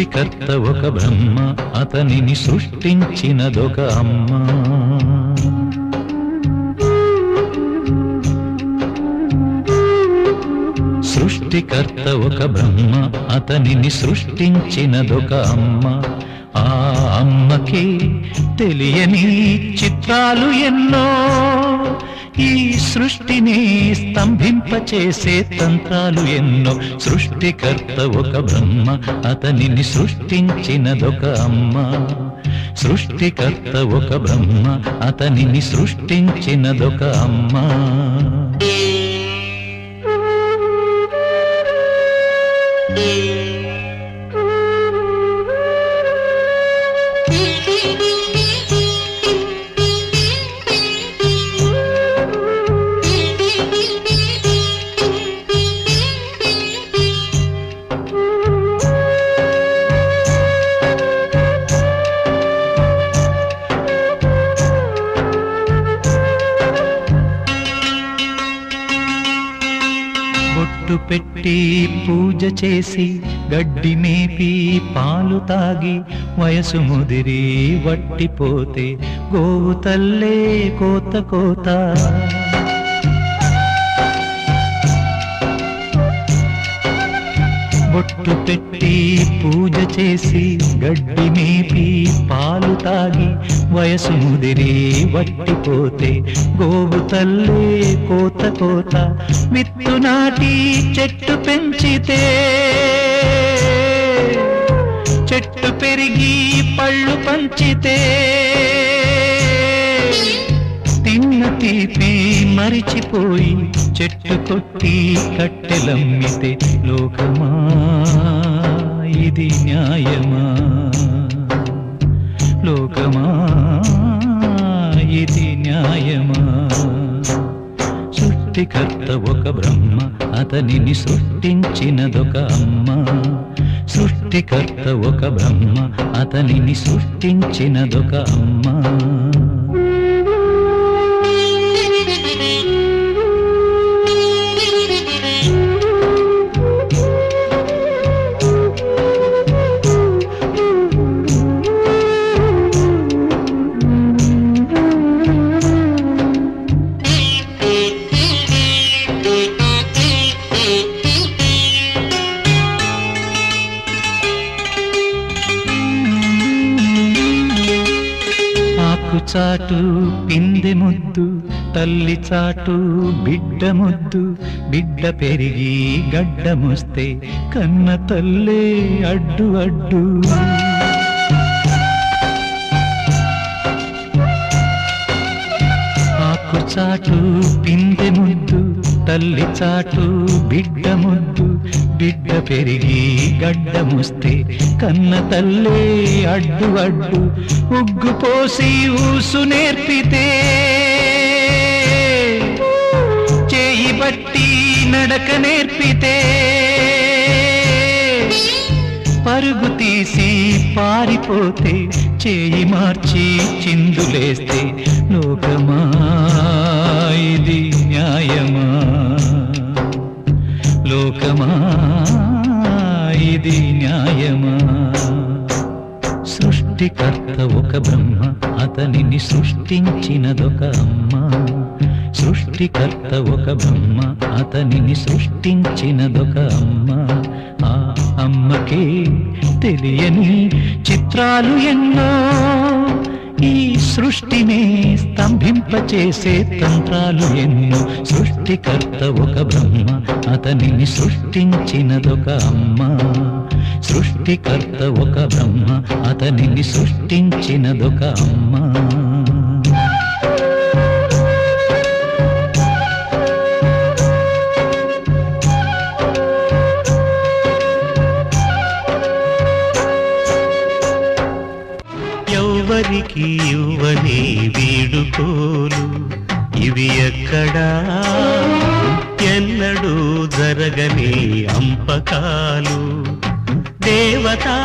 సృష్టికర్త ఒక బ్రహ్మ అతనిని సృష్టించినదొక అమ్మ. సృష్టికర్త ఒక బ్రహ్మ అతనిని సృష్టించినదొక అమ్మ. ఆ అమ్మకి తెలియని చిత్రాలు ఎన్నో ఈ సృష్టిని స్తంభింపచేసే తంత్రాలు ఎన్నో. సృష్టికర్త ఒక బ్రహ్మ అతనిని సృష్టించినదొక అమ్మ. సృష్టికర్త ఒక బ్రహ్మ అతనిని సృష్టించినదొక అమ్మ. బొట్టు పెట్టి పూజ చేసి గడ్డి మేపి పాలు తాగి వయసు ముదిరి వట్టిపోతే గోవు తల్లే కోత కోత. బొట్టు పెట్టి పూజ చేసి గడ్డి మేపి పాలు తాగి వయసు ముదిరి వట్టిపోతే గోవు తల్లే కోత కోత విత్తు నాటి చెట్టు పెంచితే. చెట్టు పెరిగి పళ్ళు పంచితే. తిన్న తీపి మరిచిపోయి చెట్టు కొట్టి కట్టెలమ్మితే లోకమా? ఇది న్యాయమా? లోకమా? ఇది న్యాయమా? సృష్టికర్త ఒక బ్రహ్మ అతనిని సృష్టించినదొక అమ్మ. సృష్టికర్త ఒక బ్రహ్మ అతనిని సృష్టించినదొక అమ్మ. ఆకు చాటు పిందె ముద్దు తల్లి చాటు బిడ్డ ముద్దు బిడ్డ పెరిగి గడ్డముస్తే కన్న తల్లే అడ్డు అడ్డు. ఆకు చాటు పిందె ముద్దు తల్లి చాటు బిడ్డ ముద్దు బిడ్డ పెరిగి గడ్డముస్తే కన్న తల్లే అడ్డు అడ్డు ఉగ్గు పోసి ఊసు నేర్పితే. చేయి బట్టి నడక నేర్పితే. పరుగు తీసి పారిపోతే చేయి మార్చి చిందులేస్తే లోకమా న్యాయమా? సృష్టికర్త ఒక బ్రహ్మ అతనిని సృష్టించినదొక అమ్మ. సృష్టికర్త ఒక బ్రహ్మ అతనిని సృష్టించినదొక అమ్మ. ఆ అమ్మకే తెలియని చిత్రాలు ఎన్నో ఈ సృష్టిని స్తంభింపచేసే తంత్రాలు ఎన్నో. సృష్టికర్త ఒక బ్రహ్మ అతనిని సృష్టించినదొక అమ్మ. సృష్టికర్త ఒక బ్రహ్మ అతనిని సృష్టించినదొక అమ్మ. ఎవరికి ఇవ్వని వీడుకోలు? ఇవి ఎక్కడా? ఎన్నడూ జరగని అంపకాలు. దేవతా